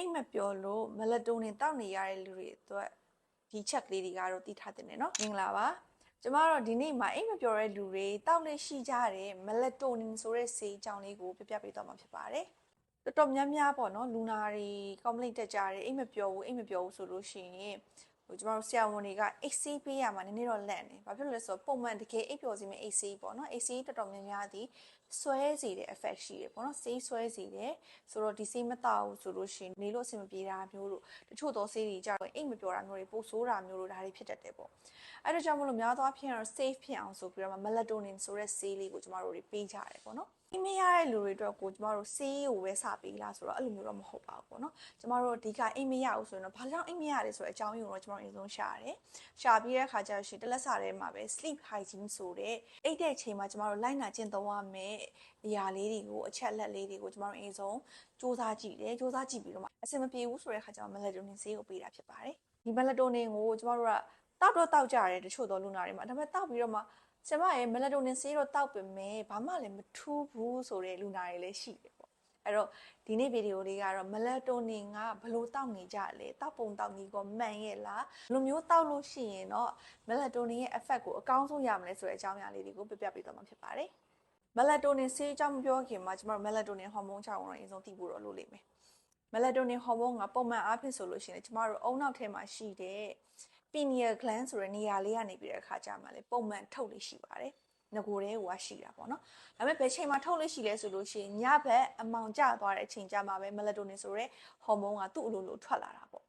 အိတ်မပျော်လို့မလတိုနင်တောက်နေရတဲ့လူတွေအတွက်ဒီချက်ကလေးတွေကတော့သိထားတင်တယ်နော်မင်္ဂလာပါကျမတို့ဒီနေ့မှာအိတ်မပျော်တဲ့လူတွေတောက်လက်ရှိကြတဲ့မလတိုနင်ဆိုတဲ့ဆေးအကြောင်းလေးကိုပြပြပေးသွားမှာဖြစ်ပါတယ်တော်တော်များများပေါ့နော်လူနာတွေ complaint တက်ကြတယ်အိတ်မပျော်ဘူးအိတ်မပျော်ဘူးဆိုလို့ရှိရင်ဟိုကျမတို့ဆရာဝန်တွေက AC ပေးရမှာနည်းနည်းတော့လက်နေ။ဘာဖြစ်လို့လဲဆိုတော့ပုံမှန်တကယ်အိပ်ပျော်စီမဲ့ AC ပေါ့နော်။ AC တော်တော်များများဒီ ဆွဲစီတဲ့ effect ရှိတယ်ပေါ့နော်။ဆေးဆွဲစီတယ်။ဆိုတော့ဒီဆေးမတောက်ဘူးဆိုလို့ရှိရင်နေလို့အဆင်မပြေတာမျိုးတို့တချို့သောဆေးတွေကြတော့အိပ်မပျော်တာမျိုးတွေပိုဆိုးတာမျိုးတို့ဒါတွေဖြစ်တတ်တယ်ပေါ့။အဲ့ဒါကြောင့်မလို့များသောအားဖြင့်တော့ safe ဖြစ်အောင်ဆိုပြီးတော့ melatonin ဆိုတဲ့ဆေးလေးကိုကျမတို့တွေပေးကြရတယ်ပေါ့နော်။အိမ်မရတဲ့လူတွေအတွက်ကိုကျမတို့ဆေးကိုပဲစပေးလားဆိုတော့အဲ့လိုမျိုးတော့မဟုတ်ပါဘူးပေါ့နော်ကျမတို့အဓိကအိမ်မရဘူးဆိုရင်တော့ဘာကြောင့်အိမ်မရလဲဆိုတဲ့အကြောင်းရင်းကိုတော့ကျမတို့အရင်ဆုံးရှာရတယ်ရှာပြီးတဲ့အခါကျတော့ရှင်တလက်စာထဲမှာပဲ sleep hygiene ဆိုတဲ့အိတ်တဲ့ချိန်မှာကျမတို့လိုက်နာကျင့်သုံးရမယ်အရာလေးတွေကိုအချက်လက်လေးတွေကိုကျမတို့အရင်ဆုံးစူးစမ်းကြည့်တယ်စူးစမ်းကြည့်ပြီးတော့မှအဆင်မပြေဘူးဆိုတဲ့အခါကျတော့ melatonin ဆေးကိုပေးတာဖြစ်ပါတယ်ဒီ melatonin ကိုကျမတို့ကတောက်တော့တောက်ကြရတယ်တချို့သောလူနာတွေမှာဒါပေမဲ့တောက်ပြီးတော့မှကျမရဲ့ melatonin ဆေးတော့တောက်ပေမဲ့ဘာမှလည်းမထူးဘူးဆိုတဲ့လူနာတွေလည်းရှိတယ်ပေါ့အဲ့တော့ဒီနေ့ဗီဒီယိုလေးကတော့ melatonin ကဘယ်လိုတောက်နေကြလဲတောက်ပုံတောက်နည်းကမှန်ရဲ့လားဘယ်လိုမျိုးတောက်လို့ရှိရင်တော့ melatonin ရဲ့ effect ကိုအကောင်းဆုံးရမလဲဆိုတဲ့အကြောင်းအရာလေးတွေကိုပြပြပေးသွားမှာဖြစ်ပါတယ် melatonin ဆေးအကြောင်းမပြောခင်မှာကျမတို့ melatonin ဟော်မုန်းချောင်းတော့အရင်ဆုံးသိဖို့တော့လိုလိမ့်မယ် melatonin ဟော်မုန်းကပုံမှန်အားဖြင့်ဆိုလို့ရှိရင်ကျမတို့အုံနောက်ထဲမှာရှိတဲ့ pineal gland ဆိုတဲ့နေရာလေးကနေပြီးတဲ့အခါကျမှလည်းပုံမှန်ထုတ်လို့ရှိပါတယ်ငကိုတဲ့ဟိုကရှိတာပေါ့နော်ဒါပေမဲ့ဘယ်ချိန်မှာထုတ်လို့ရှိလဲဆိုလို့ရှိရင်ညဘက်အမောင်ကျသွားတဲ့အချိန်ကျမှပဲ melatonin ဆိုတဲ့ဟော်မုန်းကသူ့အလိုလိုထွက်လာတာပေါ့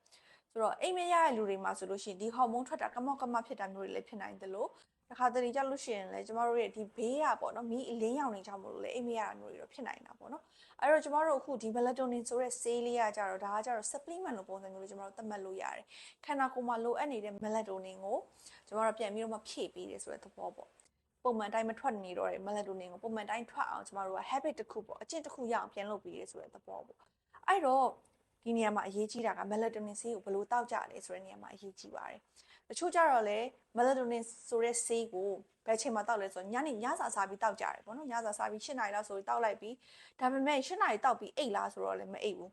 ဆိုတော့အိမ်မရတဲ့လူတွေမှာဆိုလို့ရှိရင်ဒီဟော်မုန်းထွက်တာကမောက်ကမဖြစ်တာမျိုးတွေလည်းဖြစ်နိုင်တယ်လို့ တခါတလေကြလို့ရှိရင်လည်းကျမတို့ရဲ့ဒီဘေးရပေါ့နော်မီးအလင်းရောင်နေကြမလို့လည်းအိမ်မရတာမျိုးတွေတော့ဖြစ်နိုင်တာပေါ့နော်အဲ့တော့ကျမတို့အခုဒီ melatonin ဆိုတဲ့ဆေးလေးကကြတော့ဒါကကြတော့ supplement လို့ပုံစံမျိုးလို့ကျမတို့သတ်မှတ်လို့ရတယ်ခန္ဓာကိုယ်မှာလိုအပ်နေတဲ့ melatonin ကိုကျမတို့ပြန်ပြီးတော့မှဖြည့်ပေးတယ်ဆိုတဲ့သဘောပေါ့ပုံမှန်တိုင်းမထွက်နေတော့တဲ့ melatonin ကိုပုံမှန်တိုင်းထွက်အောင်ကျမတို့က habit တစ်ခုပေါ့အကျင့်တစ်ခုရအောင်ပြန်လုပ်ပေးတယ်ဆိုတဲ့သဘောပေါ့အဲ့တော့ဒီနေရာမှာအရေးကြီးတာက melatonin ဆေးကိုဘယ်လိုတောက်ကြလဲဆိုတဲ့နေရာမှာအရေးကြီးပါတယ် တချို့ကြတော့လေ melatonin ဆိုတဲ့ဆေးကိုဘယ်ချိန်မှာတောက်လဲဆိုတော့ညနေညစာစားပြီးတောက်ကြတယ်ပေါ့နော်ညစာစားပြီး၈နာရီလောက်ဆိုပြီးတောက်လိုက်ပြီးဒါပေမဲ့၈နာရီတောက်ပြီးအိတ်လားဆိုတော့လည်းမအိတ်ဘူး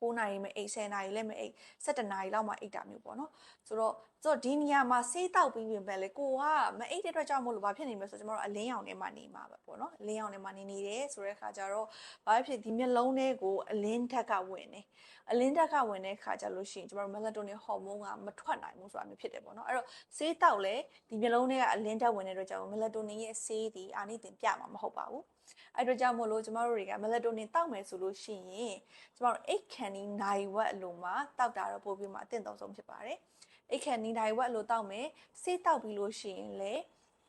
9နာရီမအိတ်10နာရီလည်းမအိတ်17နာရီလောက်မှအိတ်တာမျိုးပေါ့နော်ဆိုတော့ဆိုတော့ဒီနေရာမှာဆေးတောက်ပြီးပြင်ပဲလေကိုကမအိတ်တဲ့အတွက်ကြောင့်မို့လို့ဘာဖြစ်နေမလဲဆိုတော့ကျွန်တော်တို့အလင်းရောင်ထဲမှာနေမှာပဲပေါ့နော်အလင်းရောင်ထဲမှာနေနေတယ်ဆိုတဲ့အခါကျတော့ဘာဖြစ်ဒီမျက်လုံးထဲကိုအလင်းဓာတ်ကဝင်နေအလင်းဓာတ်ကဝင်တဲ့အခါကျလို့ရှိရင်ကျွန်တော်တို့ melatonin ဟော်မုန်းကမထွက်နိုင်ဘူးဆိုတာမျိုးဖြစ်တယ်ပေါ့နော်အဲ့တော့ဆေးတောက်လေဒီမျက်လုံးထဲကအလင်းဓာတ်ဝင်တဲ့အတွက်ကြောင့် melatonin ရဲ့ဆေးဒီအာနိသင်ပြမှာမဟုတ်ပါဘူးအဲ့အတွက်ကြောင့်မို့လို့ကျမတို့တွေက melatonin တောက်မယ်ဆိုလို့ရှိရင်ကျမတို့အိတ်ခန်ဒီနိုင်ဝက်အလိုမှာတောက်တာတော့ပို့ပြီးမှအသင့်တော်ဆုံးဖြစ်ပါတယ်အိတ်ခန်ဒီနိုင်ဝက်အလိုတောက်မယ်ဆေးတောက်ပြီးလို့ရှိရင်လေ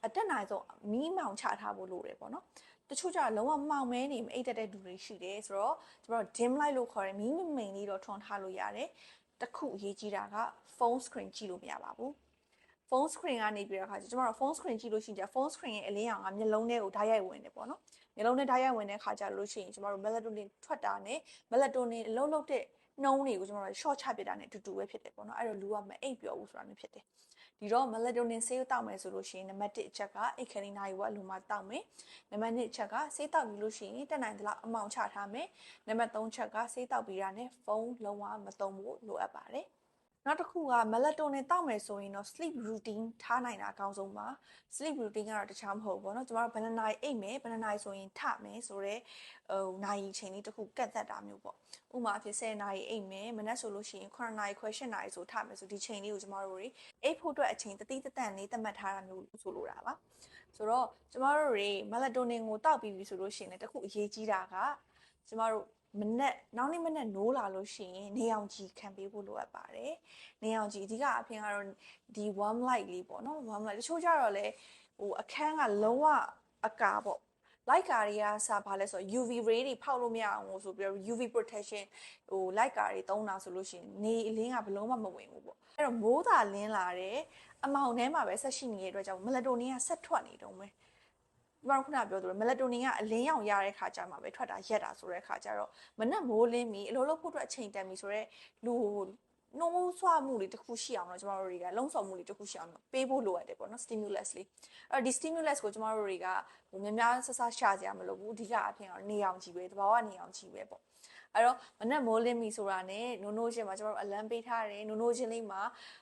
အတက်နိုင်ဆုံးမီးမောင်ချထားဖို့လိုတယ်ပေါ့နော်တချို့ကျတော့လုံးဝမှောင်မဲနေမအိတ်တက်တဲ့လူတွေရှိတယ်ဆိုတော့ကျမတို့ dim light လို့ခေါ်တဲ့မီးမမိန်လေးတော့ထွန်းထားလို့ရတယ်တခုအရေးကြီးတာက phone screen ကြည့်လို့မရပါဘူး phone screen ကနေပြီးတော့ခါကျကျမတို့ phone screen ကြည့်လို့ရှိရင် phone screen ရဲ့အလင်းရောင်ကမျက်လုံးထဲကိုဓာတ်ရိုက်ဝင်တယ်ပေါ့နော်မျက်လုံးထဲဓာတ်ရိုက်ဝင်တဲ့ခါကျလို့ရှိရင်ကျမတို့ melatonin ထွက်တာနဲ့ melatonin အလုံးလုံးတဲ့နှုံးတွေကိုကျမတို့ short ချပစ်တာနဲ့အတူတူပဲဖြစ်တယ်ပေါ့နော်အဲ့တော့လူကမအိပ်ပျော်ဘူးဆိုတာမျိုးဖြစ်တယ်ဒီတော့ melatonin ဆေးတောက်မယ်ဆိုလို့ရှိရင်နံပါတ်1အချက်ကအိတ်ခရီနိုင်ဝက်လူမှာတောက်မယ်နံပါတ်2အချက်ကဆေးတောက်ပြီးလို့ရှိရင်တက်နိုင်သလောက်အမောင်ချထားမယ်နံပါတ်3ချက်ကဆေးတောက်ပြီးတာနဲ့ဖုန်းလုံးဝမသုံးဖို့လိုအပ်ပါတယ် နောက်တစ်ခုက melatonin တောက်မယ်ဆိုရင်တော့ sleep routine ထားနိုင်တာအကောင်းဆုံးပါ sleep routine ကတော့တခြားမဟုတ်ဘူးပေါ့နော်ကျွန်တော်ကဘယ်နှစ်နာရီအိပ်မယ်ဘယ်နှစ်နာရီဆိုရင်ထမယ်ဆိုတော့ဟိုနာရီချိန်လေးတစ်ခုကတ်သက်တာမျိုးပေါ့ဥပမာအဖြစ်10နာရီအိပ်မယ်မနက်ဆိုလို့ရှိရင်9နာရီခွဲ10နာရီဆိုထမယ်ဆိုဒီချိန်လေးကိုကျွန်တော်တို့တွေအိပ်ဖို့အတွက်အချိန်တတိတတန်လေးသတ်မှတ်ထားတာမျိုးဆိုလိုတာပါဆိုတော့ကျမတို့တွေ melatonin ကိုတောက်ပြီးပြီဆိုလို့ရှိရင်လည်းတခုအရေးကြီးတာကကျမတို့ မနဲ့နောက်နေ့မနဲ့နိုးလာလို့ရှိရင်နေအောင်ကြည်ခံပေးဖို့လိုအပ်ပါတယ်။နေအောင်ကြည်အဓိကအဖြစ်ကတော့ဒီ warm light လေးပေါ့နော် warm light တချို့ကြတော့လေဟိုအခန်းကလုံးဝအကာပေါ့လိုက်ကာတွေကစာဘာလဲဆိုတော့ UV ray တွေဖောက်လို့မရအောင်ဆိုပြီးတော့ UV protection ဟိုလိုက်ကာတွေသုံးတာဆိုလို့ရှိရင်နေအလင်းကဘလုံးမမဝင်ဘူးပေါ့အဲ့တော့မိုးသာလင်းလာတယ်အမောင်ထဲမှာပဲဆက်ရှိနေတဲ့အတွက်ကြောင့်မလက်တိုနင်ကဆက်ထွက်နေတုံးပဲ ဒီမှာခုနပြောသလိုမလက်တိုနင်ကအလင်းရောင်ရတဲ့ခါကျမှပဲထွက်တာရက်တာဆိုတဲ့ခါကျတော့မနက်မိုးလင်းပြီးအလိုလိုဖို့အတွက်အချိန်တန်ပြီဆိုတော့လူနှိုးဆွမှုတွေတခုရှိအောင်တော့ကျမတို့တွေကလုံဆောင်မှုတွေတခုရှိအောင်ပေးဖို့လိုအပ်တယ်ပေါ့နော် stimulus လေးအဲ့တော့ဒီ stimulus ကိုကျမတို့တွေကဟိုများများဆဆရှာကြရမလို့ဘူးအဓိကအဖြစ်ကတော့နေအောင်ကြည့်ပဲတဘာဝနေအောင်ကြည့်ပဲပေါ့အဲ့တော့မနက်မိုးလင်းပြီဆိုတာနဲ့နိုးနိုးချင်းမှာကျမတို့အလံပေးထားတယ်နိုးနိုးချင်းလေးမှာ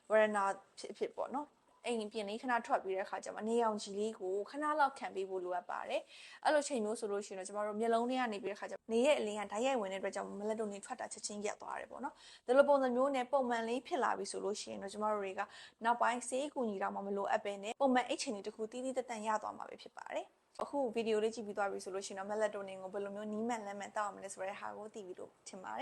ဝရနာဖြစ်ဖြစ်ပေါ့နော် အိမ်ပြင်လေးခဏထွက်ပြီးတဲ့အခါကျမှနေအောင်ကြီးလေးကိုခဏလောက်ခံပေးဖို့လိုအပ်ပါတယ်အဲ့လိုချိန်မျိုးဆိုလို့ရှိရင်တော့ကျမတို့မျက်လုံးထဲကနေပြီးတဲ့အခါကျနေရဲ့အလင်းကဓာတ်ရိုက်ဝင်တဲ့အတွက်ကြောင့်မလက်တိုနေထွက်တာချက်ချင်းရက်သွားတယ်ပေါ့နော်ဒီလိုပုံစံမျိုးနဲ့ပုံမှန်လေးဖြစ်လာပြီဆိုလို့ရှိရင်တော့ကျမတို့တွေကနောက်ပိုင်းစေးကူညီတော့မှမလိုအပ်ပဲနဲ့ပုံမှန်အိတ်ချိန်တွေတစ်ခုတီးတီးတက်တန်ရသွားမှာပဲဖြစ်ပါတယ်အခုဗီဒီယိုလေးကြည့်ပြီးသွားပြီဆိုလို့ရှိရင်တော့ melatonin ကိုဘယ်လိုမျိုးနီးမှန်လမ်းမှန်တောက်အောင်မလဲဆိုတဲ့ဟာကိုသိပြီလို့ထင်ပါတယ်